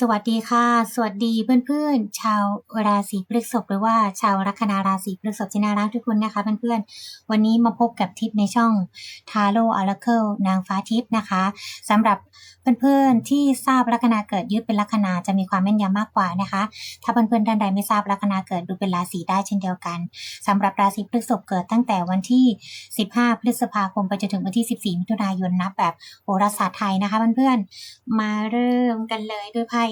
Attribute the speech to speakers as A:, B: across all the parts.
A: สวัสดีค่ะ สวัสดีเพื่อนๆ ชาวราศีพฤษภหรือว่าชาวลัคนาราศีพฤษภที่น่ารักทุกคนนะคะเพื่อนๆ วันนี้มาพบกับทิปในช่องทาโร่อ r ร c เคิลนางฟ้าทิพนะคะสำหรับเพื่อนๆที่ทราบลัคนาเกิดยึดเป็นลัคนาจะมีความแม่นยำมากกว่านะคะ ถ้าเพื่อนๆท่านใดไม่ทราบลัคนาเกิดดูเป็นราศีได้เช่นเดียวกันสำหรับราศีพฤษภเกิดตั้งแต่วันที่ 15 พฤษภาคมไปจนถึงวันที่ 14 มิถุนายนนับแบบโหราศาสตร์ไทยนะคะเพื่อนๆมาเริ่มกันเลยด้วยไพ่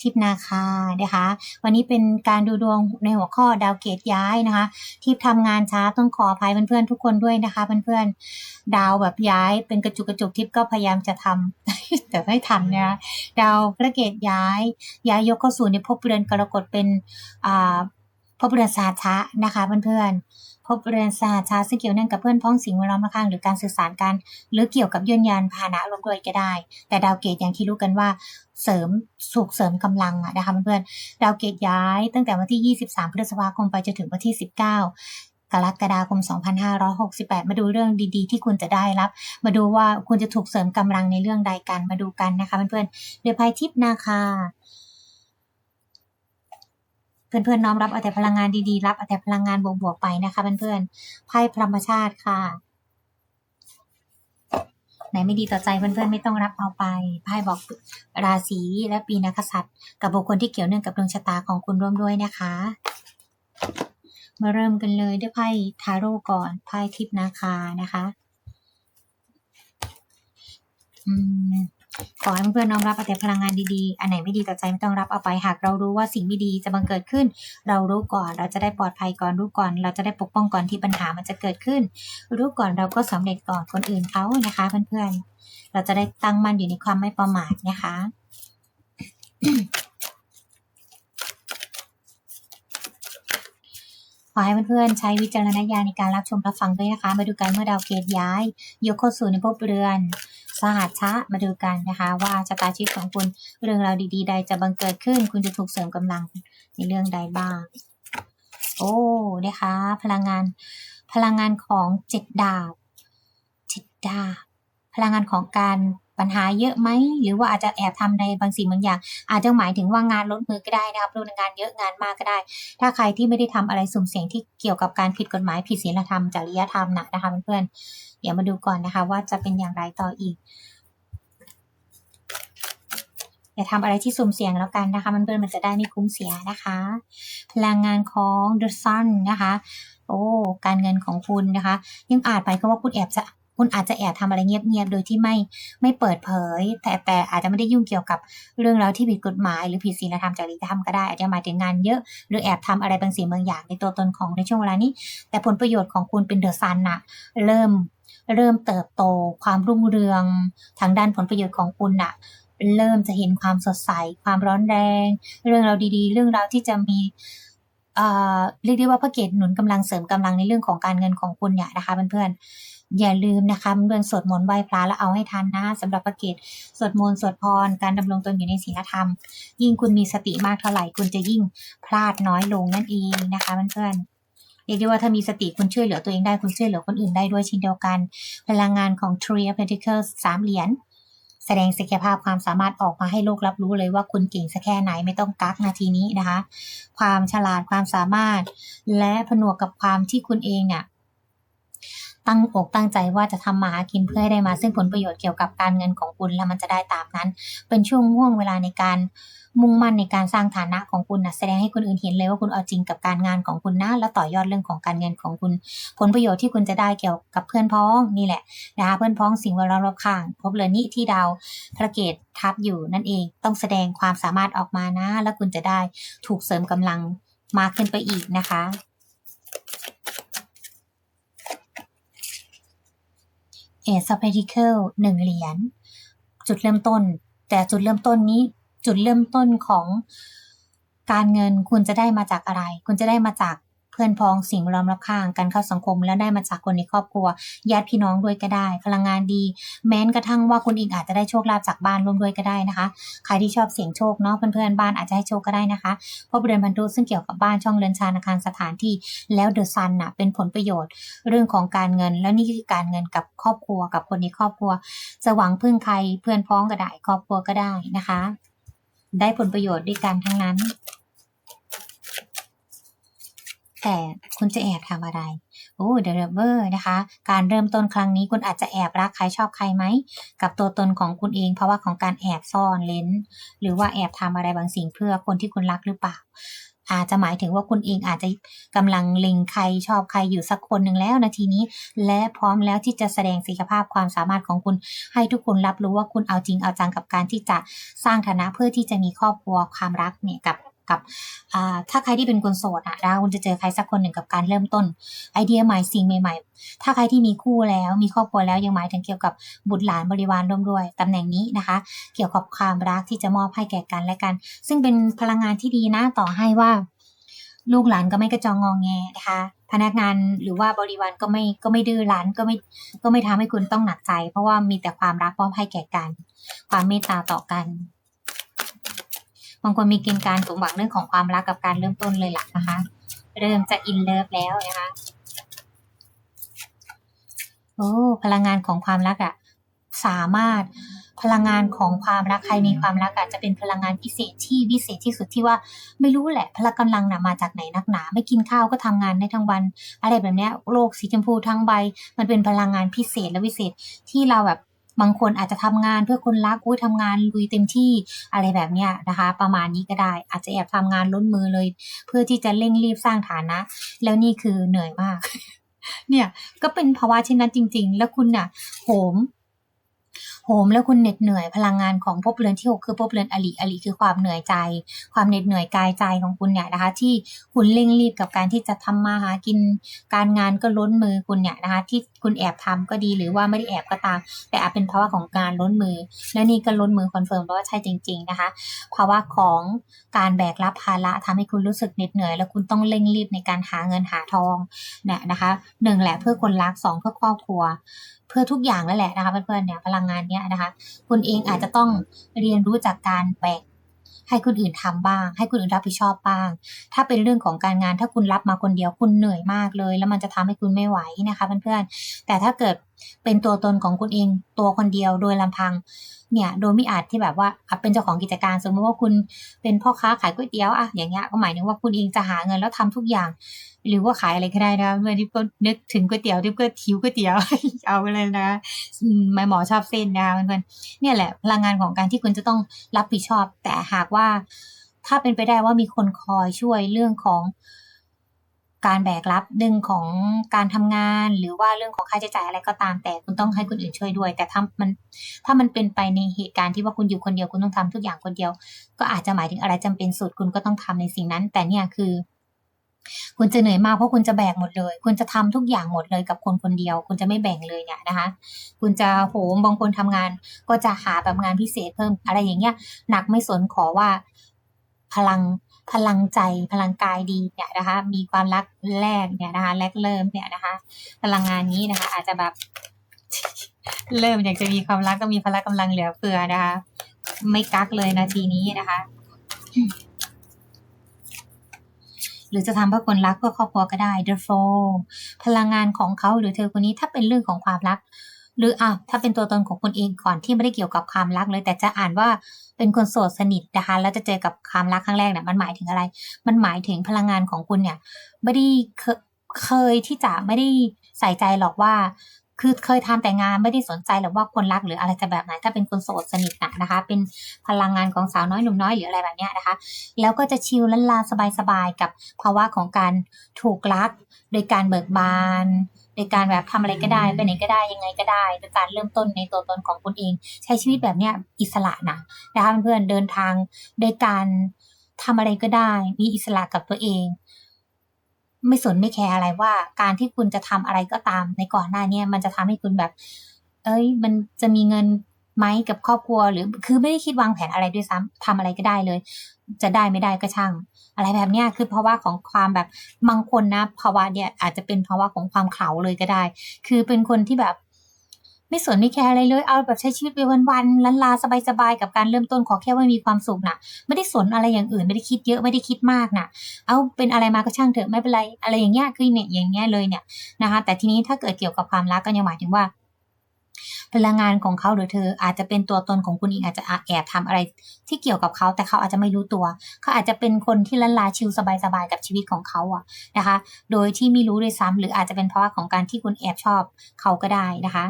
A: ทิพนาคานะคะ วันนี้เป็นการดูดวงในหัวข้อดาวเกตย้ายนะคะทิพทำงานช้าต้องขออภัยเพื่อนๆทุกคนด้วยนะคะเพื่อนๆดาวแบบย้ายเป็นกระจุกกระจุกทิพก็พยายามจะทำแต่ไม่ทันนะคะดาวพระเกตย้าย ย้ายยกเข้าสู่ในภพเรือนกรกฎเป็นอ่า ภพเรือนสาชะนะคะเพื่อนๆภพเรือนสาชะซึ่งเกี่ยวเนื่องกับเพื่อนพ้องสิ่งแวดล้อมข้างหรือการสื่อสารกัน หรือเกี่ยวกับยนยานพาหนะรวมด้วยก็ได้ แต่ดาวเกตอย่างที่รู้กันว่าเสริมสุขเสริมกำลังนะคะเพื่อนๆดาวเกตย้ายตั้งแต่วันที่ 23 พฤษภาคมไปจนถึงวันที่ 19กรกฎาคม 2568 มาดูเรื่องดีๆ ที่คุณจะได้รับ มาดูว่าคุณจะถูกเสริมกำลังในเรื่องใดกัน มาดูกันนะคะเพื่อนๆเดือไพ่ทิพนาคา เพื่อนๆน้อมรับเอาแต่พลังงานดีๆ รับเอาแต่พลังงานบวกๆไปนะคะเพื่อนๆไพ่พรหมชาติค่ะ ไหนไม่ดีต่อใจเพื่อนๆไม่ต้องรับเอาไปไพ่บอกราศีและปีนักษัตริย์ กับบุคคลที่เกี่ยวเนื่องกับดวงชะตาของคุณร่วมด้วยนะคะ มาเริ่มกันเลยด้วยไพ่ทาโร่ก่อนไพ่ทิพนาคานะคะ อืม ขอให้เพื่อนๆน้อมรับเอาแต่พลังงานดีๆ อันไหนไม่ดีต่อใจไม่ต้องรับเอาไปหากเรารู้ว่าสิ่งไม่ดีจะบังเกิดขึ้น เรารู้ก่อนเราจะได้ปลอดภัยก่อนรู้ก่อน เราจะได้ปกป้องก่อนที่ปัญหามันจะเกิดขึ้น รู้ก่อนเราก็สำเร็จก่อนคนอื่นเขานะคะ เพื่อนๆ เราจะได้ตั้งมั่นอยู่ในความไม่ประมาทนะคะขอให้เพื่อนๆใช้วิจารณญาณในการรับชมรับฟังด้วยนะคะ มาดูกันเมื่อดาวเกตย้าย ยกเข้าสู่ในภพเรือน สหัสชะมาดูกันนะคะ ว่าชะตาชีวิตของคุณเรื่องราวดี ๆ ใดจะบังเกิดขึ้น คุณจะถูกเสริมกำลังในเรื่องใดบ้าง โอ้นะคะ พลังงาน พลังงานของเจ็ดดาบเจ็ดดาบพลังงานของการปัญหาเยอะไหมหรือว่าอาจจะแอบทำในบางสิ่งบางอย่าง อาจจะหมายถึงว่างานลดมือก็ได้นะครับรูงานเยอะงานมากก็ได้ ถ้าใครที่ไม่ได้ทำอะไรสุ่มเสี่ยงที่เกี่ยวกับการผิดกฎหมายผิดศีลธรรมจริยธรรมนะนะคะเพื่อนๆ เดี๋ยวมาดูก่อนนะคะว่าจะเป็นอย่างไรต่ออีกอย่าทำอะไรที่สุ่มเสี่ยงแล้วกันนะคะ มันเพื่อนมันจะได้ไม่คุ้มเสียนะคะ พลังงานของ The Sun นะคะ โอ้การเงินของคุณนะคะ ยังอาจไปก็ว่าคุณแอบจะคุณอาจจะแอบทำอะไรเงียบๆ โดยที่ไม่ไม่เปิดเผย แต่แต่อาจจะไม่ได้ยุ่งเกี่ยวกับเรื่องราวที่ผิดกฎหมายหรือผิดศีลธรรมจริยธรรมก็ได้อาจจะหมายถึงงานเยอะ หรือแอบทำอะไรบางสิ่งบางอย่างในตัวตนของในช่วงเวลานี้ แต่ผลประโยชน์ของคุณเป็นเดอะซันน่ะเริ่ม เริ่มเติบโต ความรุ่งเรือง ทางด้านผลประโยชน์ของคุณน่ะเริ่มจะเห็นความสดใส ความร้อนแรง เรื่องราวดีๆ เรื่องราวที่จะมีเรียกได้ว่าพระเกตหนุนกำลังเสริมกำลังในเรื่องของการเงินของคุณเนี่ยนะคะเพื่อนๆอย่าลืมนะคะเพื่อนสวดมนต์ไหว้พระแล้วเอาให้ทันนะสำหรับพระเกตสวดมนต์สวดพรการดำรงตนอยู่ในศีลธรรม ยิ่งคุณมีสติมากเท่าไหร่คุณจะยิ่งพลาดน้อยลงนั่นเองนะคะเพื่อนๆ เรียกได้ว่าถ้ามีสติคุณช่วยเหลือตัวเองได้คุณช่วยเหลือคนอื่นได้ด้วยเช่นเดียวกัน พลังงานของ Three of Pentacles สามเหรียญแสดงศักยภาพความสามารถออกมาให้โลกรับรู้เลยว่าคุณเก่งสักแค่ไหนไม่ต้องกักนาทีนี้นะคะ ความฉลาดความสามารถ และผนวกกับความที่คุณเองเนี่ยตั้งอกตั้งใจว่าจะทำมาหากินเพื่อให้ได้มาซึ่งผลประโยชน์เกี่ยวกับการเงินของคุณ แล้วมันจะได้ตามนั้น เป็นช่วงห่วงเวลาในการมุ่งมั่นในการสร้างฐานะของคุณนะแสดงให้คนอื่นเห็นเลยว่าคุณเอาจริงกับการงานของคุณนะและต่อยอดเรื่องของการเงินของคุณ ผลประโยชน์ที่คุณจะได้เกี่ยวกับเพื่อนพ้องนี่แหละนะคะเพื่อนพ้องสิ่งแวดล้อมรอบข้างพบเลยนี่ที่ดาวพระเกตทับอยู่นั่นเองต้องแสดงความสามารถออกมานะ แล้วคุณจะได้ถูกเสริมกำลังมากขึ้นไปอีกนะคะเอสเพดิเคิลหนึ่งเหรียญจุดเริ่มต้น แต่จุดเริ่มต้นนี้ จุดเริ่มต้นของการเงินคุณจะได้มาจากอะไร คุณจะได้มาจากเพื่อนพ้องสิ่งแวดล้อมรอบข้างการเข้าสังคม แล้วได้มาจากคนในครอบครัวญาติพี่น้องด้วยก็ได้ พลังงานดี แม้นกระทั่งว่าคุณเองอาจจะได้โชคลาภจากบ้านร่วมด้วยก็ได้นะคะใครที่ชอบเสี่ยงโชคเนาะเพื่อนๆบ้านอาจจะให้โชคก็ได้นะคะเพราะเรือนพันธุซึ่งเกี่ยวกับบ้านช่องเรือนชานอาคารสถานที่แล้วเดอะซันน่ะเป็นผลประโยชน์ เรื่องของการเงิน แล้วนี่คือการเงินกับครอบครัวกับคนในครอบครัว จะหวังพึ่งใครเพื่อนพ้องก็ได้ครอบครัวก็ได้นะคะ ได้ผลประโยชน์ด้วยกันทั้งนั้น แต่คุณจะแอบทำอะไรโอ้เดอะเวอร์นะคะ การเริ่มต้นครั้งนี้คุณอาจจะแอบรักใครชอบใครไหม กับตัวตนของคุณเองเพราะว่าของการแอบซ่อนเลนหรือว่าแอบทำอะไรบางสิ่งเพื่อคนที่คุณรักหรือเปล่า อาจจะหมายถึงว่าคุณเองอาจจะกำลังเล็งใครชอบใครอยู่สักคนหนึ่งแล้วนาทีนี้ และพร้อมแล้วที่จะแสดงศักยภาพความสามารถของคุณ ให้ทุกคนรับรู้ว่าคุณเอาจริงเอาจังกับการที่จะสร้างฐานะเพื่อที่จะมีครอบครัวความรักเนี่ยกับ กับถ้าใครที่เป็นคนโสดอะนะคุณจะเจอใครสักคนหนึ่งกับการเริ่มต้น ไอเดียใหม่สิ่งใหม่ ๆ ถ้าใครที่มีคู่แล้วมีครอบครัวแล้วยังหมายถึงเกี่ยวกับบุตรหลานบริวารร่วมด้วยตำแหน่งนี้นะคะ เกี่ยวกับความรักที่จะมอบให้แก่กันและกัน ซึ่งเป็นพลังงานที่ดีนะต่อให้ว่า ลูกหลานก็ไม่กระจองงองแงนะคะพนักงานหรือว่าบริวารก็ไม่ก็ไม่ดื้อรั้นก็ไม่ก็ไม่ทำให้คุณต้องหนักใจ เพราะว่ามีแต่ความรักมอบให้แก่กัน ความเมตตาต่อกัน บางคนมีเกณฑ์การสมหวังเรื่องของความรักกับการเริ่มต้นเลยล่ะนะคะ เริ่มจะอินเลิฟแล้วนะคะโอ้พลังงานของความรักอะสามารถพลังงานของความรักใครมีความรักอะจะเป็นพลังงานพิเศษที่วิเศษที่สุดที่ว่าไม่รู้แหละ พละกำลังนะมาจากไหนนักหนา ไม่กินข้าวก็ทำงานได้ทั้งวัน อะไรแบบเนี้ยโลกสีชมพูทั้งใบ มันเป็นพลังงานพิเศษและวิเศษที่เราแบบ บางคนอาจจะทำงานเพื่อคนรักอุ้ยทำงานลุยเต็มที่อะไรแบบเนี้ยนะคะ ประมาณนี้ก็ได้ อาจจะแอบทำงานล้นมือเลย เพื่อที่จะเร่งรีบสร้างฐานะ แล้วนี่คือเหนื่อยมาก เนี่ยก็เป็นภาวะเช่นนั้นจริง ๆ แล้วคุณน่ะโหม โหมแล้วคุณเหน็ดเหนื่อยพลังงานของภพเรือนที่หกคือภพเรือนอลิอลิคือความเหนื่อยใจ ความเหน็ดเหนื่อยกายใจของคุณเนี่ยนะคะ ที่คุณเร่งรีบกับการที่จะทำมาหากินการงานก็ล้นมือคุณเนี่ยนะคะ ที่คุณแอบทำก็ดีหรือว่าไม่ได้แอบก็ตาม แต่อาจเป็นภาวะของการล้นมือ และนี่ก็ล้นมือคอนเฟิร์มว่าใช่จริง ๆนะคะภาวะของการแบกรับภาระทำให้คุณรู้สึกเหน็ดเหนื่อย แล้วคุณต้องเร่งรีบในการหาเงินหาทองเนี่ยนะคะหนึ่งแหละเพื่อคนรักสองเพื่อครอบครัว เพื่อทุกอย่างแล้วแหละนะคะเพื่อนๆเนี่ยพลังงานเนี้ยนะคะ คุณเองอาจจะต้องเรียนรู้จากการแบ่งให้คนอื่นทำบ้าง ให้คนอื่นรับผิดชอบบ้าง ถ้าเป็นเรื่องของการงานถ้าคุณรับมาคนเดียวคุณเหนื่อยมากเลย แล้วมันจะทำให้คุณไม่ไหวนะคะเพื่อนๆแต่ถ้าเกิด เป็นตัวตนของคุณเอง ตัวคนเดียวโดยลำพัง เนี่ยโดยไม่อาจที่แบบว่าเป็นเจ้าของกิจการสมมติว่าคุณเป็นพ่อค้าขายก๋วยเตี๋ยวอะอย่างเงี้ยก็หมายถึงว่าคุณเองจะหาเงินแล้วทำทุกอย่าง หรือว่าขายอะไรก็ได้นะเมื่อที่ก็นึกถึงก๋วยเตี๋ยวที่ก็หิวก๋วยเตี๋ยวเอาไปเลยนะอืมแม่หมอชอบเส้นนะคะเพื่อนๆเนี่ยแหละพลังงานของการที่คุณจะต้องรับผิดชอบ แต่หากว่า ถ้าเป็นไปได้ว่ามีคนคอยช่วยเรื่องของ การแบกรับเรื่องของการทำงาน หรือว่าเรื่องของค่าใช้จ่ายอะไรก็ตาม แต่คุณต้องให้คนอื่นช่วยด้วย แต่ถ้ามันถ้ามันเป็นไปในเหตุการณ์ที่ว่าคุณอยู่คนเดียวคุณต้องทำทุกอย่างคนเดียว ก็อาจจะหมายถึงอะไรจำเป็นสุดคุณก็ต้องทำในสิ่งนั้น แต่เนี่ยคือคุณจะเหนื่อยมากเพราะคุณจะแบกหมดเลย คุณจะทำทุกอย่างหมดเลยกับคนคนเดียว คุณจะไม่แบ่งเลยเนี่ยนะคะ คุณจะโหมบางคนทำงาน ก็จะหาแบบงานพิเศษเพิ่มอะไรอย่างเงี้ย หนักไม่สนขอว่า พลังพลังใจพลังกายดีเนี่ยนะคะ มีความรักแรกเนี่ยนะคะ แรกเริ่มเนี่ยนะคะ พลังงานนี้นะคะ อาจจะแบบเริ่มอยากจะมีความรักก็มีพละกำลังเหลือเฟือนะคะ ไม่กักเลยนาทีนี้นะคะ หรือจะทำเพื่อคนรักเพื่อครอบครัวก็ได้ The Flow พลังงานของเขาหรือเธอคนนี้ถ้าเป็นเรื่องของความรัก หรืออะถ้าเป็นตัวตนของคุณเองก่อนที่ไม่ได้เกี่ยวกับความรักเลย แต่จะอ่านว่าเป็นคนโสดสนิทนะคะแล้วจะเจอกับความรักครั้งแรกเนี่ยมันหมายถึงอะไร มันหมายถึงพลังงานของคุณเนี่ย ไม่ได้เคเคยที่จะไม่ได้ใส่ใจหรอกว่า คือเคยทำแต่งานไม่ได้สนใจหรอกว่าคนรักหรืออะไรจะแบบไหนถ้าเป็นคนโสดสนิทนะนะคะ เป็นพลังงานของสาวน้อยหนุ่มน้อยหรืออะไรแบบเนี้ยนะคะ แล้วก็จะชิลลันลาสบายๆกับภาวะของการถูกรัก โดยการเบิกบานโดยการแบบทำอะไรก็ได้ไปไหนก็ได้ยังไงก็ได้โดยการเริ่มต้นในตัวตนของคุณเอง ใช้ชีวิตแบบเนี้ยอิสระนะนะคะเพื่อนเดินทางโดยการทำอะไรก็ได้ มีอิสระกับตัวเอง ไม่สนไม่แคร์อะไรว่า การที่คุณจะทำอะไรก็ตาม ในก่อนหน้าเนี้มันจะทำให้คุณแบบ เอ้ย มันจะมีเงินไหมกับครอบครัวหรือคือไม่ได้คิดวางแผนอะไรด้วยซ้ำทำอะไรก็ได้เลย จะได้ไม่ได้ก็ช่าง อะไรแบบเนี้ยคือภาวะของความแบบบางคนนะภาวะเนี่ยอาจจะเป็นภาวะของความเข่าเลยก็ได้ คือเป็นคนที่แบบ ไม่สนไม่แคร์อะไรเลย เอาแบบใช้ชีวิตไปวันๆลันลาสบายๆกับการเริ่มต้นขอแค่ว่ามีความสุขนะไม่ได้สนอะไรอย่างอื่นไม่ได้คิดเยอะไม่ได้คิดมากนะเอาเป็นอะไรมาก็ช่างเถอะไม่เป็นไรอะไรอย่างเงี้ยคือเนี่ยอย่างเงี้ยเลยเนี่ยนะคะแต่ทีนี้ถ้าเกิดเกี่ยวกับความรักก็ยังหมายถึงว่าพลังงานของเขาหรือเธออาจจะเป็นตัวตนของคุณเองอาจจะแอบทำอะไร ที่เกี่ยวกับเขาแต่เขาอาจจะไม่รู้ตัว เขาอาจจะเป็นคนที่ละลาชิลสบายๆกับชีวิตของเขาอะนะคะ โดยที่ไม่รู้ด้วยซ้ำหรืออาจจะเป็นเพราะของการที่คุณแอบชอบเขาก็ได้นะคะ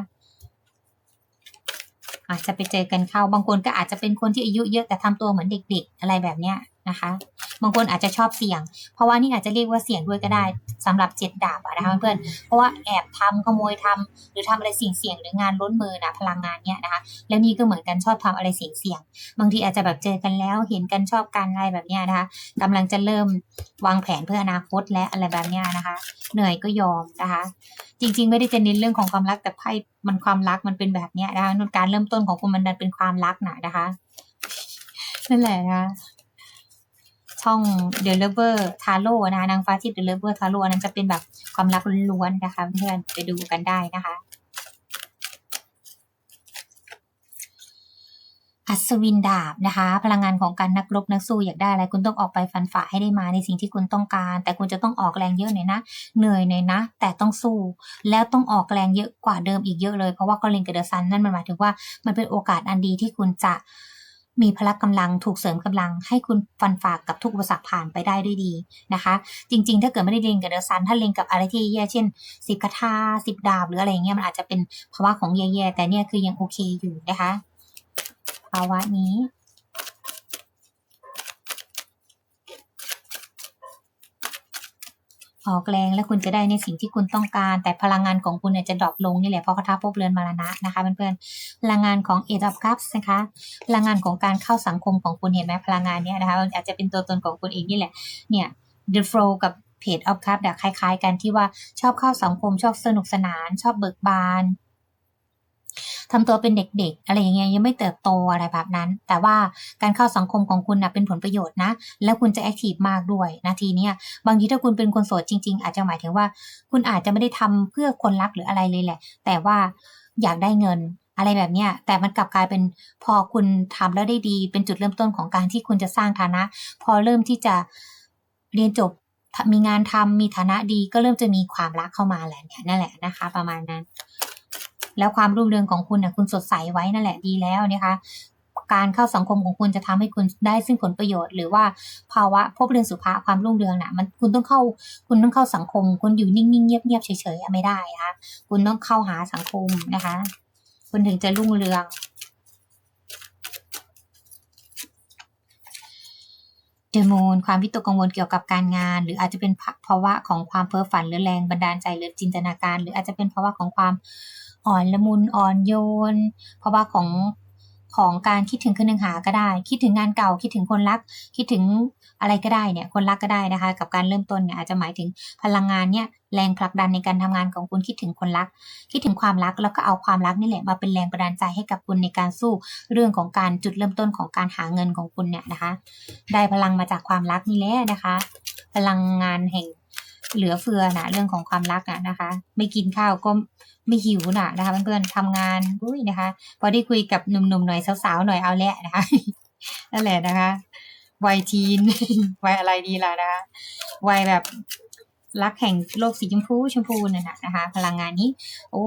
A: อาจจะไปเจอกันเข้า บางคนก็อาจจะเป็นคนที่อายุเยอะแต่ทำตัวเหมือนเด็ก ๆ อะไรแบบเนี้ย นะคะบางคนอาจจะชอบเสี่ยง เพราะว่านี่อาจจะเรียกว่าเสี่ยงด้วยก็ได้สำหรับเจ็ดดาบอะนะคะเพื่อนๆเพราะว่าแอบทำขโมยทำหรือทำอะไรเสี่ยงๆหรืองานล้นมือนะพลังงานเนี้ยนะคะ แล้วนี่ก็เหมือนกันชอบทำอะไรเสี่ยงๆบางทีอาจจะแบบเจอกันแล้วเห็นกันชอบกันอะไรแบบเนี้ยนะคะกำลังจะเริ่มวางแผนเพื่ออนาคตและอะไรแบบเนี้ยนะคะ เหนื่อยก็ยอมนะคะ จริง ๆ ไม่ได้จะเน้นเรื่องของความรักแต่ไพ่มันความรักมันเป็นแบบเนี้ยนะคะการเริ่มต้นของคุณมันดันเป็นความรักนะนะคะนั่นแหละนะคะ ช่อง The Lover Taro นะคะนางฟ้าที่ The Lover Taro นนั้นจะเป็นแบบความรักล้วนๆนะคะเพื่อนไปดูกันได้นะคะอัศวินดาบนะคะ พลังงานของการนักรบนักสู้อยากได้อะไรคุณต้องออกไปฟันฝ่าให้ได้มาในสิ่งที่คุณต้องการ แต่คุณจะต้องออกแรงเยอะหน่อยนะเหนื่อยหน่อยนะ แต่ต้องสู้ แล้วต้องออกแรงเยอะกว่าเดิมอีกเยอะเลยเพราะว่าก็เล็งกับเดอะซันนั่นมันหมายถึงว่ามันเป็นโอกาสอันดีที่คุณจะ มีพละกำลังถูกเสริมกำลัง ให้คุณฟันฝ่ากับทุกอุปสรรคผ่านไปได้ด้วยดีนะคะ จริง ๆ ถ้าเกิดไม่ได้เล่นกับเดอะซันถ้าเล่นกับอะไรที่แย่เช่นสิบคาถาสิบดาบหรืออะไรเงี้ยมันอาจจะเป็นภาวะของแย่ๆแต่เนี่ยคือยังโอเคอยู่นะคะภาวะนี้ ออกแรงแล้วคุณจะได้ในสิ่งที่คุณต้องการ แต่พลังงานของคุณเนี่ยจะดรอปลงนี่แหละเพราะคาถาพบเรือนมรณะนะคะเพื่อนๆพลังงานของเอ g อ of Cups นะคะพลังงานของการเข้าสังคมของคุณเห็นไหมพลังงานเนี้ยนะคะอาจจะเป็นตัวตนของคุณเองนี่แหละเนี่ย The Flow กับ Page of Cups คล้าย ๆ กันที่ว่าชอบเข้าสังคมชอบสนุกสนาน ชอบเบิกบาน ทำตัวเป็นเด็กๆ อะไรอย่างเงี้ยยังไม่เติบโตอะไรแบบนั้น แต่ว่าการเข้าสังคมของคุณนะเป็นผลประโยชน์นะ แล้วคุณจะแอคทีฟมากด้วยนาทีเนี้ยบางทีถ้าคุณเป็นคนโสดจริง ๆ อาจจะหมายถึงว่า คุณอาจจะไม่ได้ทำเพื่อคนรักหรืออะไรเลยแหละ แต่ว่าอยากได้เงินอะไรแบบเนี้ยแต่มันกลับกลายเป็นพอคุณทำแล้วได้ดี เป็นจุดเริ่มต้นของการที่คุณจะสร้างฐานะ พอเริ่มที่จะเรียนจบมีงานทำมีฐานะดีก็เริ่มจะมีความรักเข้ามาแหละเนี่ยนั่นแหละนะคะ ประมาณนั้น แล้วความรุ่งเรืองของคุณนะคุณสดใสไว้นั่นแหละดีแล้วนะคะการเข้าสังคมของคุณจะทำให้คุณได้ซึ่งผลประโยชน์ หรือว่าภาวะพบเรือนสุภาความรุ่งเรืองน่ะมันคุณต้องเข้าคุณต้องเข้าสังคม คุณอยู่นิ่งๆเงียบๆเฉยๆไม่ได้นะคะคุณต้องเข้าหาสังคมนะคะ คุณถึงจะรุ่งเรือง เดโมนความวิตกกังวลเกี่ยวกับการงาน หรืออาจจะเป็นภาวะของความเพ้อฝันหรือแรงบันดาลใจหรือจินตนาการ หรืออาจจะเป็นภาวะของความ อ่อนละมุนอ่อนโยนภาวะของของการคิดถึงคืนหนึ่งหาก็ได้ คิดถึงงานเก่าคิดถึงคนรัก คิดถึงอะไรก็ได้เนี่ยคนรักก็ได้นะคะ กับการเริ่มต้นเนี่ยอาจจะหมายถึงพลังงานเนี่ยแรงผลักดันในการทำงานของคุณคิดถึงคนรัก คิดถึงความรักแล้วก็เอาความรักนี่แหละมาเป็นแรงบันดาลใจให้กับคุณในการสู้เรื่องของการจุดเริ่มต้นของการหาเงินของคุณเนี่ยนะคะ ได้พลังมาจากความรักนี่แหละนะคะ พลังงานแห่ง เหลือเฟือนะเรื่องของความรักนะนะคะ ไม่กินข้าวก็ไม่หิวนะนะคะเพื่อนๆทำงานอุ้ยนะคะ พอได้คุยกับหนุ่มๆหน่อยสาวๆหน่อยเอาแหละนะคะนั่นแหละนะคะวัยทีนวัยอะไรดีล่ะนะคะวัยแบบรักแห่งโลกสีชมพูชมพูนั่นนะนะคะ พลังงานนี้ โอ้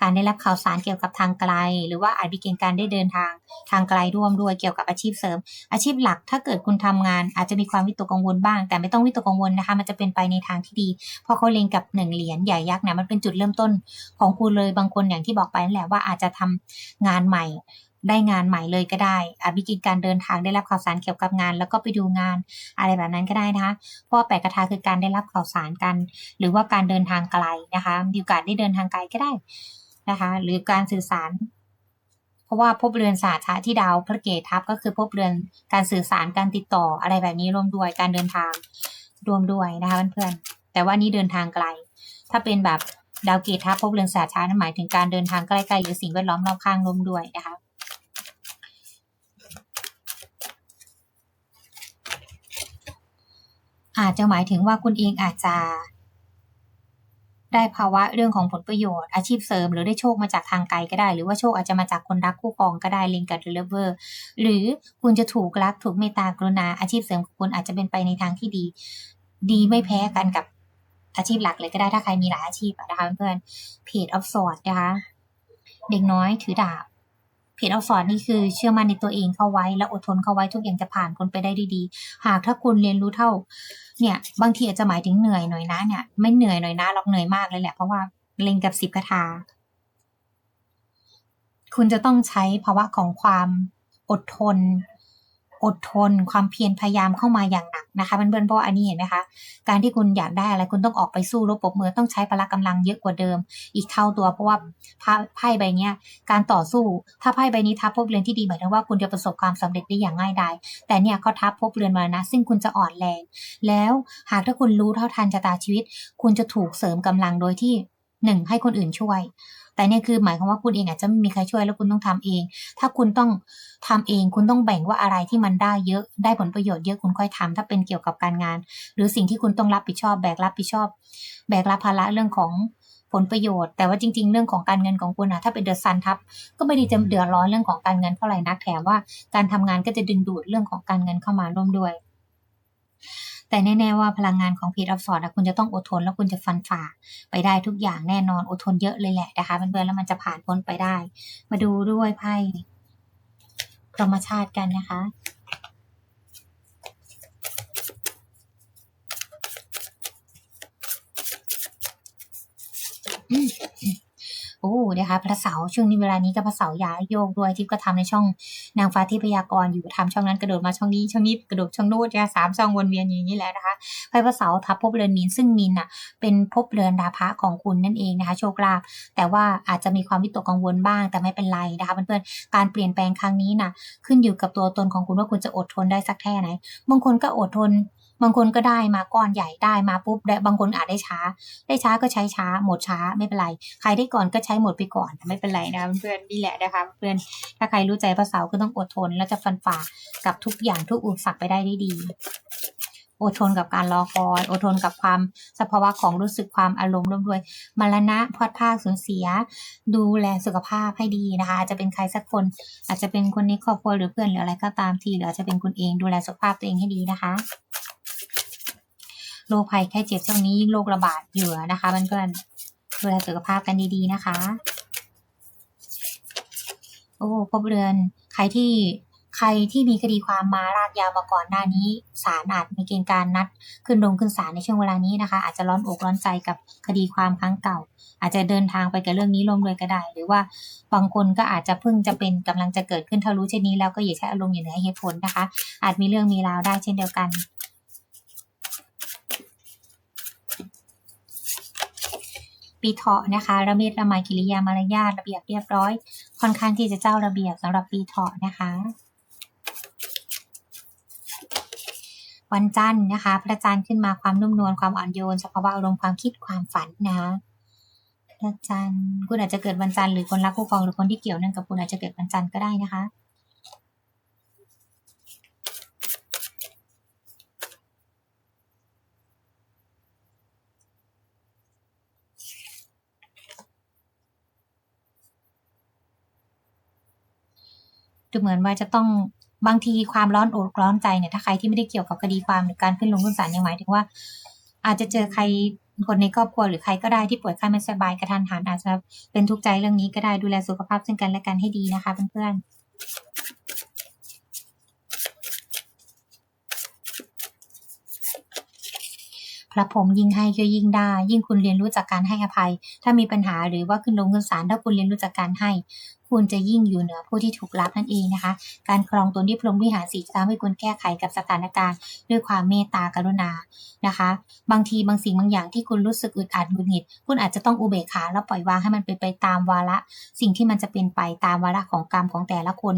A: การได้รับข่าวสารเกี่ยวกับทางไกล หรือว่าอาจมีเกณฑ์การได้เดินทางทางไกลร่วมด้วยเกี่ยวกับอาชีพเสริม อาชีพหลักถ้าเกิดคุณทำงาน อาจจะมีความวิตกกังวลบ้าง แต่ไม่ต้องวิตกกังวลนะคะ มันจะเป็นไปในทางที่ดีเพราะเขาเล็งกับหนึ่งเหรียญใหญ่ยักษ์เนี่ยมันเป็นจุดเริ่มต้นของคุณเลยบางคนอย่างที่บอกไปนั่นแหละว่าอาจจะทำงานใหม่ได้งานใหม่เลยก็ได้ อาจมีการเดินทางได้รับข่าวสารเกี่ยวกับงาน แล้วก็ไปดูงานอะไรแบบนั้นก็ได้นะคะ เพราะแปดกระทาคือการได้รับข่าวสารกัน หรือว่าการเดินทางไกลนะคะมีโอกาสได้เดินทางไกลก็ได้ นะคะ หรือการสื่อสาร เพราะว่าพบเรือนสาธาที่ดาวพระเกตทับก็คือพบเรือนการสื่อสารการติดต่ออะไรแบบนี้ร่วมด้วยการเดินทางรวมด้วยนะคะเพื่อนๆแต่ว่านี้เดินทางไกล ถ้าเป็นแบบดาวเกตทับพบเรือนสาธานั่นหมายถึงการเดินทางใกล้ๆหรือสิ่งแวดล้อมรอบข้างร่วมด้วยนะคะอาจจะหมายถึงว่าคุณเองอาจจะ ได้ภาวะเรื่องของผลประโยชน์อาชีพเสริม หรือได้โชคมาจากทางไกลก็ได้ หรือว่าโชคอาจจะมาจากคนรักคู่ครองก็ได้ลิงกับเลเวอร์หรือคุณจะถูกรักถูกเมตตากรุณาอาชีพเสริมของคุณอาจจะเป็นไปในทางที่ดี ดีไม่แพ้กันกับอาชีพหลักเลยก็ได้ถ้าใครมีหลายอาชีพนะคะเพื่อนเพจออฟสอดนะคะเด็กน้อยถือดาบ เพจเอาสอดนี่คือเชื่อมั่นในตัวเองเข้าไว้ และอดทนเข้าไว้ทุกอย่างจะผ่านคนไปได้ดีๆ หากถ้าคุณเรียนรู้เท่า เนี่ย บางทีอาจจะหมายถึงเหนื่อยหน่อยนะเนี่ยไม่เหนื่อยหน่อยนะหรอกเหนื่อยมากเลยแหละ เพราะว่าเล็งกับสิบคาถาคุณจะต้องใช้ภาวะของความอดทน อดทน ความเพียรพยายามเข้ามาอย่างหนักนะคะเพื่อนๆเพราะอันนี้เห็นไหมคะการที่คุณอยากได้อะไรคุณต้องออกไปสู้รบปรบมือต้องใช้พละกำลังเยอะกว่าเดิม อีกเท่าตัวเพราะว่าไพ่ใบเนี้ยการต่อสู้ ถ้าไพ่ใบนี้ทับภพเรือนที่ดีหมายถึงว่าคุณจะประสบความสำเร็จได้อย่างง่ายดายแต่เนี่ยเขาทับภพเรือนมานะ ซึ่งคุณจะอ่อนแรง แล้วหากถ้าคุณรู้เท่าทันชะตาชีวิต คุณจะถูกเสริมกำลังโดยที่ หนึ่งให้คนอื่นช่วย แต่เนี่ยคือหมายความว่าคุณเองอาจจะไม่มีใครช่วยแล้วคุณต้องทำเอง ถ้าคุณต้องทำเอง คุณต้องแบ่งว่าอะไรที่มันได้เยอะได้ผลประโยชน์เยอะคุณค่อยทำถ้าเป็นเกี่ยวกับการงาน หรือสิ่งที่คุณต้องรับผิดชอบ แบกรับผิดชอบ แบกรับภาระเรื่องของผลประโยชน์ แต่ว่าจริง ๆ เรื่องของการเงินของคุณอะถ้าเป็นเดือดซันทับ ก็ไม่ได้จะเดือดร้อนเรื่องของการเงินเท่าไหร่นักแถมว่าการทำงานก็จะดึงดูดเรื่องของการเงินเข้ามาร่วมด้วย แต่แน่ๆว่าพลังงานของพีทออฟสอดคุณจะต้องอดทนแล้วคุณจะฟันฝ่าไปได้ทุกอย่างแน่นอนอดทนเยอะเลยแหละนะคะเพื่อนๆแล้วมันจะผ่านพ้นไปได้ มาดูด้วยไพ่พรหมชาติกันนะคะโอ้นะคะพระเสาร์ช่วงนี้เวลานี้ก็พระเสาร์ย้ายโยกด้วยที่ก็ทำในช่องนางฟ้าที่พยากรณ์อยู่ทำช่องนั้นกระโดดมาช่องนี้ช่องนี้กระโดดช่องนู้นนะคะสามช่องวนเวียนอย่างนี้แหละนะคะไพ่พระเสาร์ทับภพเรือนมีนซึ่งมีนอะเป็นภพเรือนดาภะของคุณนั่นเองนะคะโชคลาภแต่ว่าอาจจะมีความวิตกกังวลบ้างแต่ไม่เป็นไรนะคะเพื่อนๆการเปลี่ยนแปลงครั้งนี้น่ะขึ้นอยู่กับตัวตนของคุณว่าคุณจะอดทนได้สักแค่ไหนบางคนก็อดทน บางคนก็ได้มาก้อนใหญ่ได้มาปุ๊บได้บางคนอาจได้ช้า ได้ช้าก็ใช้ช้า หมดช้าไม่เป็นไร ใครได้ก่อนก็ใช้หมดไปก่อนไม่เป็นไรนะเพื่อนนี่แหละนะคะเพื่อนถ้าใครรู้ใจภาษาก็ต้องอดทน แล้วจะฟันฝ่ากับทุกอย่างทุกอุปสรรคไปได้ด้วยดี อดทนกับการรอคอยอดทนกับความสภาวะของรู้สึกความอารมณ์ร่วมด้วยมรณะพลาดพลาดสูญเสีย ดูแลสุขภาพให้ดีนะคะอาจจะเป็นใครสักคน อาจจะเป็นคนในครอบครัวหรือเพื่อนหรืออะไรก็ตามทีหรืออาจจะเป็นคุณเองดูแลสุขภาพตัวเองให้ดีนะคะ โรคภัยแค่เจ็บช่วงนี้ยิ่งโรคระบาดอยู่นะคะเพื่อนดูแลสุขภาพกันดีๆนะคะ โอ้พบเรือนใครที่ใครที่มีคดีความมารากยาวมาก่อนหน้านี้ศาลอาจมีเกณฑ์การนัด ขึ้นลงขึ้นศาลในช่วงเวลานี้นะคะ อาจจะร้อนอกร้อนใจกับคดีความครั้งเก่า อาจจะเดินทางไปกับเรื่องนี้ร่วมเลยก็ได้ หรือว่าบางคนก็อาจจะเพิ่งจะเป็นกำลังจะเกิดขึ้นถ้ารู้เช่นนี้แล้วก็อย่าใช้อารมณ์อย่าเหนือเหตุผลนะคะ อาจมีเรื่องมีราวได้เช่นเดียวกัน ปีเถาะนะคะระเบียดระไมกิริยามารยาทระเบียบเรียบร้อย ค่อนข้างที่จะเจ้าระเบียบสำหรับปีเถาะนะคะ วันจันทร์นะคะ พระจันทร์ขึ้นมาความนุ่มนวลความอ่อนโยนสภาวะอารมณ์ความคิดความฝันนะคะพระจันทร์คุณอาจจะเกิดวันจันทร์หรือคนรักคู่ครองหรือคนที่เกี่ยวเนื่องกับคุณอาจจะเกิดวันจันทร์ก็ได้นะคะ ดูเหมือนว่าจะต้องบางทีความร้อนอกร้อนใจเนี่ยถ้าใครที่ไม่ได้เกี่ยวกับคดีความหรือการขึ้นลงขึ้นศาลยังหมายถึงว่า อาจจะเจอใครคนในครอบครัวหรือใครก็ได้ที่ป่วยไข้ไม่สบายกระทันหันอาจจะเป็นทุกข์ใจเรื่องนี้ก็ได้ดูแลสุขภาพซึ่งกันและกันให้ดีนะคะเพื่อนๆพระผมยิ่งให้ก็ยิ่งได้ ยิ่งคุณเรียนรู้จากการให้อภัย ถ้ามีปัญหาหรือว่าขึ้นลงขึ้นศาลถ้าคุณเรียนรู้จากการให้ คุณจะยิ่งอยู่เหนือผู้ที่ถูกรับนั่นเองนะคะ การครองตนที่พรหมวิหารสีจะทำให้คุณแก้ไขกับสถานการณ์ด้วยความเมตตากรุณานะคะ บางทีบางสิ่งบางอย่างที่คุณรู้สึกอึดอัดหงุดหงิด คุณอาจจะต้องอุเบกขาแล้วปล่อยวางให้มันเป็นไปตามวาระ สิ่งที่มันจะเป็นไปตามวาระของกรรมของแต่ละคน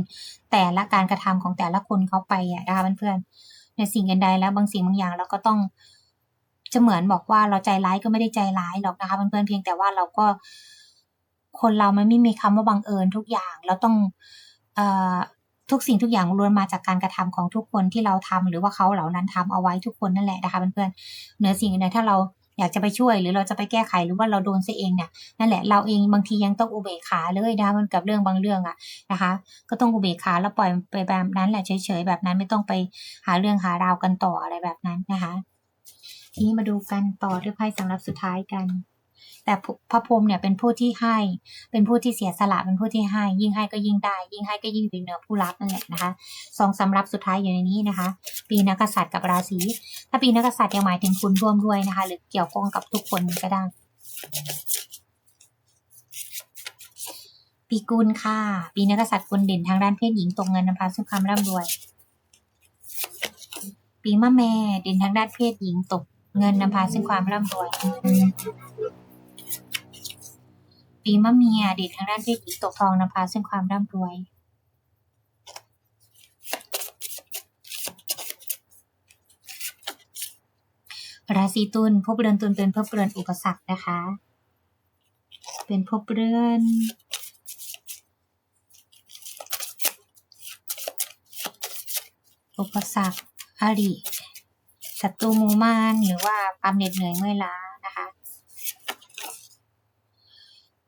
A: แต่ละการกระทำของแต่ละคนเขาไปอะนะคะเพื่อนๆในสิ่งใดแล้วบางสิ่งบางอย่างเราก็ต้องจะเหมือนบอกว่าเราใจร้ายก็ไม่ได้ใจร้ายหรอกนะคะเพื่อนๆเพียงแต่ว่าเราก็ คนเรามันไม่มีคำว่าบังเอิญทุกอย่างเราต้องเอ่อทุกสิ่งทุกอย่างล้วนมาจากการกระทำของทุกคนที่เราทำหรือว่าเขาเหล่านั้นทำเอาไว้ทุกคนนั่นแหละนะคะเพื่อนๆเหนือสิ่งอื่นใดถ้าเราอยากจะไปช่วยหรือเราจะไปแก้ไขหรือว่าเราโดนซะเองเนี่ยนั่นแหละเราเองบางทียังต้องอุเบกขาเลยนะคะมันกับเรื่องบางเรื่องอะนะคะ ก็ต้องอุเบกขาแล้วปล่อยไปแบบนั้นแหละเฉยๆแบบนั้นไม่ต้องไปหาเรื่องหาราวกันต่ออะไรแบบนั้นนะคะ ทีนี้มาดูกันต่อด้วยไพ่สำหรับสุดท้ายกัน แต่พระพรหมเนี่ยเป็นผู้ที่ให้ เป็นผู้ที่เสียสละ เป็นผู้ที่ให้ ยิ่งให้ก็ยิ่งได้ ยิ่งให้ก็ยิ่งเป็นเหนือผู้รับนั่นแหละนะคะสองสำรับสุดท้ายอยู่ในนี้นะคะ ปีนักษัตริย์กับราศี ถ้าปีนักษัตริย์ยังหมายถึงคุณร่วมด้วยนะคะ หรือเกี่ยวข้องกับทุกคนก็ได้ ปีกุลค่ะ ปีนักษัตริย์กุลเด่นทางด้านเพศหญิงตรงเงินนำพาซึ่งความร่ำรวย ปีมะแม่เด่นทางด้านเพศหญิงตกเงินนำพาซึ่งความร่ำรวย ปีมะเมียด่นทางด้านเพศหญิงตกทองนำพาซึ่งความร่ำรวยราศีตุลภพเรือนตุลเป็นภพเรือนอุปสรรคนะคะ เป็นภพเรือนอุปสรรคอริศัตรูมูมานหรือว่าความเหน็ดเหนื่อยเมื่อยล้านะคะ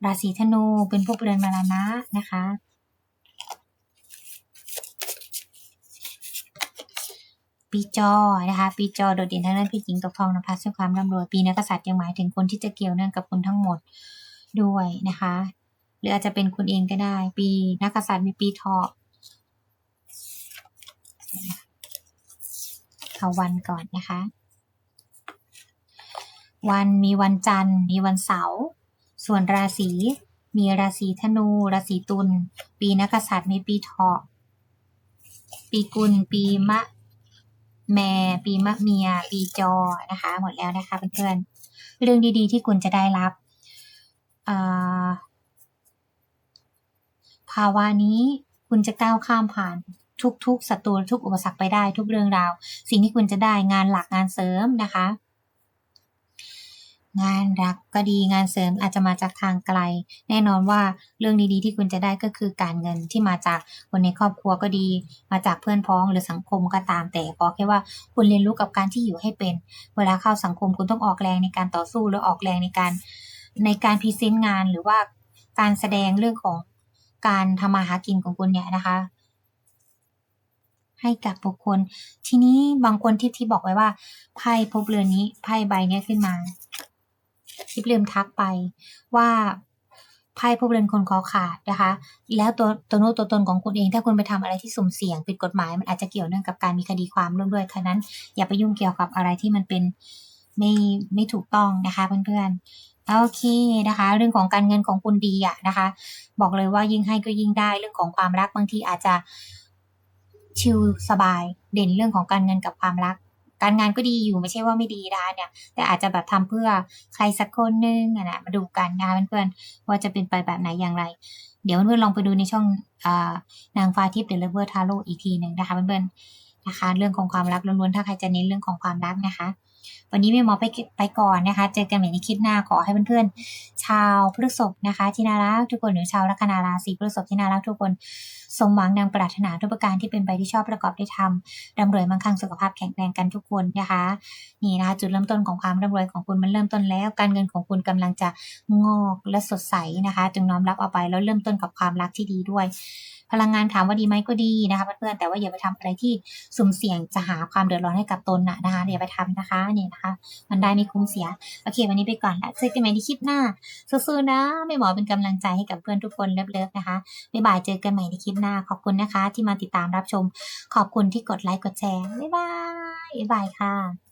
A: ราศีธนูเป็นภพเรือนมรณะนะคะ ปีจอนะคะ ปีจอโดดเด่นทางด้านเพศหญิงตกทองนภัสด้วยความร่ำรวยปีนักษัตริย์ยังหมายถึงคนที่จะเกี่ยวเนื่องกับคุณทั้งหมดด้วยนะคะ หรืออาจจะเป็นคุณเองก็ได้ ปีนักษัตริย์มีปีเถาะเอาวันก่อนนะคะ วันมีวันจันทร์ มีวันเสาร์ ส่วนราศีมีราศีธนู ราศีตุล ปีนักษัตริย์มีปีเถาะ ปีกุล ปีมะแม่ ปีมะเมีย ปีจอ นะคะ หมดแล้วนะคะเพื่อนๆ เรื่องดีๆ ที่คุณจะได้รับภาวะนี้คุณจะก้าวข้ามผ่านทุกๆศัตรูทุกอุปสรรคไปได้ทุกเรื่องราว สิ่งที่คุณจะได้งานหลักงานเสริมนะคะ งานรักก็ดีงานเสริมอาจจะมาจากทางไกล แน่นอนว่าเรื่องดีๆที่คุณจะได้ก็คือการเงินที่มาจากคนในครอบครัวก็ดี มาจากเพื่อนพ้องหรือสังคมก็ตามแต่ขอแค่ว่าคุณเรียนรู้กับการที่อยู่ให้เป็น เวลาเข้าสังคมคุณต้องออกแรงในการต่อสู้หรือออกแรงในการในการพรีเซนต์งานหรือว่าการแสดงเรื่องของการทำมาหากินของคุณเนี่ยนะคะให้กับบุคคล ทีนี้บางคนที่ที่บอกไว้ว่าไพ่พบเรือนนี้ไพ่ใบเนี้ยขึ้นมา ที่ลืมทักไปว่าไพ่พบเรือนคนขอขาดนะคะ แล้วตัวตัวโน้ตตัวตนของคุณเอง ถ้าคุณไปทำอะไรที่สุ่มเสี่ยงผิดกฎหมาย มันอาจจะเกี่ยวเนื่องกับการมีคดีความร่วมด้วยฉะนั้น อย่าไปยุ่งเกี่ยวกับอะไรที่มันเป็นไม่ไม่ถูกต้องนะคะเพื่อนๆโอเคนะคะ เรื่องของการเงินของคุณดีอะนะคะ บอกเลยว่ายิ่งให้ก็ยิ่งได้เรื่องของความรักบางทีอาจจะชิลสบาย เด่นเรื่องของการเงินกับความรัก การงานก็ดีอยู่ไม่ใช่ว่าไม่ดีนะเนี่ย แต่อาจจะแบบทำเพื่อใครสักคนนึงนะมาดูกันนะเพื่อนๆว่าจะเป็นไปแบบไหนอย่างไร เดี๋ยวเพื่อนๆลองไปดูในช่องอนางฟ้าทิพย์เดลเวอร์ทาโร่อีกทีหนึ่งนะคะเพื่อนๆนะคะ เรื่องของความรักล้วนๆถ้าใครจะเน้นเรื่องของความรักนะคะ วันนี้แม่หมอไปไปก่อนนะคะ เจอกันใหม่ในคลิปหน้าขอให้เพื่อนๆชาวพฤษภนะคะ ที่น่ารักทุกคนหรือชาวลัคนาราศีพฤษภที่น่ารักทุกคนสมหวังดังปรารถนาทุกประการที่เป็นไปที่ชอบประกอบได้ทำร่ำรวยมั่งคั่งสุขภาพแข็งแรงกันทุกคนนะคะ นี่นะคะจุดเริ่มต้นของความร่ำรวยของคุณมันเริ่มต้นแล้ว การเงินของคุณกำลังจะงอกและสดใสนะคะ จึงน้อมรับเอาไปแล้วเริ่มต้นกับความรักที่ดีด้วย พลังงานถามว่าดีไหมก็ดีนะคะเพื่อนๆแต่ว่าอย่าไปทำอะไรที่สุ่มเสี่ยงจะหาความเดือดร้อนให้กับตนนะนะคะอย่าไปทำนะคะนี่นะคะ มันได้ไม่คุ้มเสีย โอเค วันนี้ไปก่อนแล้วเจอกันใหม่ในคลิปหน้าสู้ๆนะไม่หมอเป็นกำลังใจให้กับเพื่อนทุกคนเลิฟๆนะคะบ๊ายบายเจอกันใหม่ในคลิปหน้า ขอบคุณนะคะ ที่มาติดตามรับชม ขอบคุณที่กดไลค์กดแชร์บ๊ายบายบ๊ายบายค่ะ